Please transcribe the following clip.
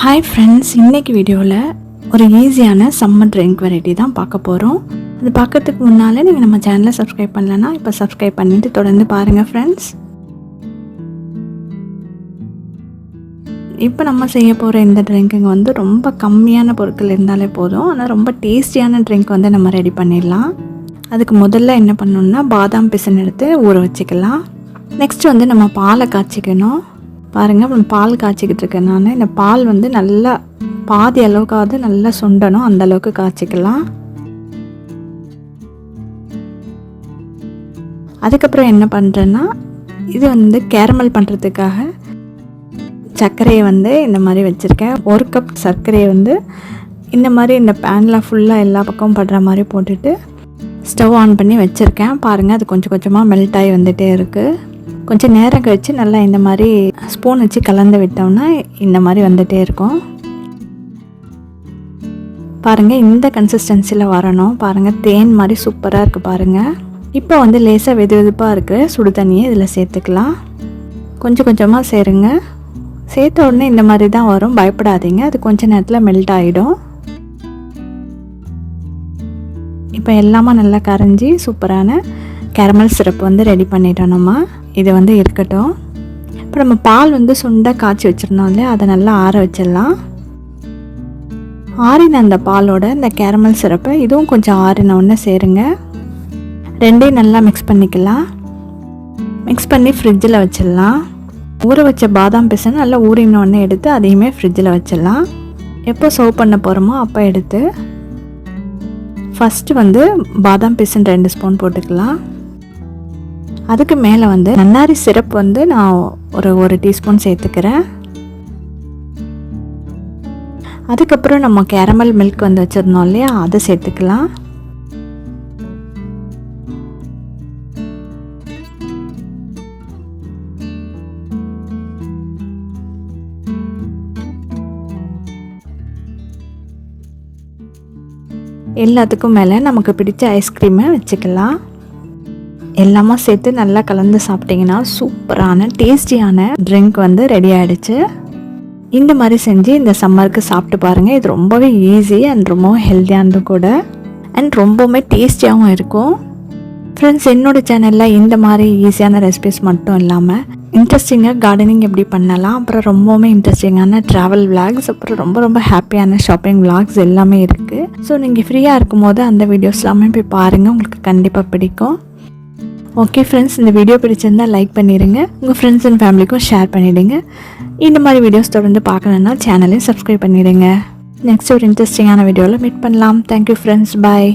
Hi friends இன்னைக்கு வீடியோவில் ஒரு ஈஸியான சம்மர் ட்ரிங்க் வெரைட்டி தான் பார்க்க போகிறோம் அது பார்க்கறதுக்கு முன்னால் நீங்கள் நம்ம சேனலை சப்ஸ்கிரைப் பண்ணலன்னா இப்போ சப்ஸ்கிரைப் பண்ணிவிட்டு தொடர்ந்து பாருங்கள் ஃப்ரெண்ட்ஸ் இப்போ நம்ம செய்ய போகிற இந்த ட்ரிங்க்குங்க வந்து ரொம்ப கம்மியான பொருட்கள் இருந்தாலே போதும். ஆனால் ரொம்ப டேஸ்டியான ட்ரிங்க் வந்து நம்ம ரெடி பண்ணிடலாம். அதுக்கு முதல்ல என்ன பண்ணணுன்னா பாதாம் பிசன் எடுத்து ஊற வச்சுக்கலாம். நெக்ஸ்ட் வந்து நம்ம பாலை காய்ச்சிக்கணும். பாருங்கள் அப்புறம் பால் காய்ச்சிக்கிட்டு இருக்கேன் நான். இந்த பால் வந்து நல்லா பாதி அளவுக்காவது நல்லா சுண்டணும். அந்த அளவுக்கு காய்ச்சிக்கலாம். அதுக்கப்புறம் என்ன பண்ணுறேன்னா இது வந்து கேரமல் பண்ணுறதுக்காக சர்க்கரையை வந்து இந்த மாதிரி வச்சுருக்கேன். ஒரு கப் சர்க்கரையை வந்து இந்த மாதிரி இந்த பேனில் ஃபுல்லாக எல்லா பக்கமும் படுற மாதிரி போட்டுட்டு ஸ்டவ் ஆன் பண்ணி வச்சுருக்கேன். பாருங்கள் அது கொஞ்சம் கொஞ்சமாக மெல்ட் ஆகி வந்துகிட்டே இருக்குது கொஞ்சம் நேரம் கழித்து நல்லா இந்த மாதிரி ஸ்பூன் வச்சு கலந்து விட்டோம்னா இந்த மாதிரி வந்துகிட்டே இருக்கும். பாருங்கள் இந்த கன்சிஸ்டன்சியில் வரணும். பாருங்கள் தேன் மாதிரி சூப்பராக இருக்குது பாருங்கள் இப்போ வந்து லேசாக வெது வெதுப்பாக இருக்கிற சுடு தண்ணியை இதில் சேர்த்துக்கலாம். கொஞ்சம் கொஞ்சமாக சேருங்க. சேர்த்த உடனே இந்த மாதிரி தான் வரும். பயப்படாதீங்க. அது கொஞ்ச நேரத்தில் மெல்ட் ஆகிடும் இப்போ எல்லாமே நல்லா கரைஞ்சி சூப்பரான கேரமல் சிரப் வந்து ரெடி பண்ணிட்டோம் நம்ம. இது வந்து இருக்கட்டும் இப்போ நம்ம பால் வந்து சுண்டாக காய்ச்சி வச்சுருந்தோம் இல்லையா? அதை நல்லா ஆற வச்சிடலாம். ஆறின அந்த பாலோட இந்த கேரமல் சிறப்பு இதுவும் கொஞ்சம் ஆறின ஒன்று சேருங்க. ரெண்டையும் நல்லா மிக்ஸ் பண்ணிக்கலாம். மிக்ஸ் பண்ணி ஃப்ரிட்ஜில் வச்சிடலாம். ஊற வச்ச பாதாம் பிசன் நல்லா ஊறின ஒன்று எடுத்து அதையுமே ஃப்ரிட்ஜில் வச்சிடலாம். எப்போ சர்வ் பண்ண போகிறோமோ அப்போ எடுத்து ஃபஸ்ட்டு வந்து பாதாம் பிசன் ரெண்டு ஸ்பூன் போட்டுக்கலாம். அதுக்கு மேலே வந்து நன்னாரி சிரப் வந்து நான் ஒரு ஒரு டீஸ்பூன் சேர்த்துக்கிறேன். அதுக்கப்புறம் நம்ம கேரமல் மில்க் வந்து வச்சுருந்தோம் இல்லையா அதை சேர்த்துக்கலாம். எல்லாத்துக்கும் மேலே நமக்கு பிடிச்ச ஐஸ்கிரீமை வச்சுக்கலாம். எல்லாமே சேர்த்து நல்லா கலந்து சாப்பிட்டிங்கன்னா சூப்பரான டேஸ்டியான ட்ரிங்க் வந்து ரெடி ஆகிடுச்சு இந்த மாதிரி செஞ்சு இந்த சம்மருக்கு சாப்பிட்டு பாருங்கள் இது ரொம்பவே ஈஸி அண்ட் ரொம்பவும் ஹெல்த்தியானது கூட. அண்ட் ரொம்பவுமே டேஸ்டியாகவும் இருக்கும். ஃப்ரெண்ட்ஸ் என்னோடய சேனலில் இந்த மாதிரி ஈஸியான ரெசிபிஸ் மட்டும் இல்லாமல் இன்ட்ரெஸ்டிங்காக கார்டனிங் எப்படி பண்ணலாம் அப்புறம் ரொம்பவுமே இன்ட்ரெஸ்டிங்கான ட்ராவல் விளாக்ஸ் அப்புறம் ரொம்ப ரொம்ப ஹாப்பியான ஷாப்பிங் விளாக்ஸ் எல்லாமே இருக்குது ஸோ நீங்கள் ஃப்ரீயாக இருக்கும்போது அந்த வீடியோஸ் எல்லாமே போய் பாருங்கள் உங்களுக்கு கண்டிப்பாக பிடிக்கும். ஓகே ஃப்ரெண்ட்ஸ் இந்த வீடியோ பிடிச்சிருந்தால் லைக் பண்ணிடுங்க உங்கள் ஃப்ரெண்ட்ஸ் அண்ட் ஃபேமிலிக்கும் ஷேர் பண்ணிவிடுங்க இந்த மாதிரி வீடியோஸ் தொடர்ந்து பார்க்கணுன்னா சேனலையும் சப்ஸ்கிரைப் பண்ணிவிடுங்க நெக்ஸ்ட் ஒரு இன்ட்ரெஸ்டிங்கான வீடியோவில் மீட் பண்ணலாம். Thank you friends bye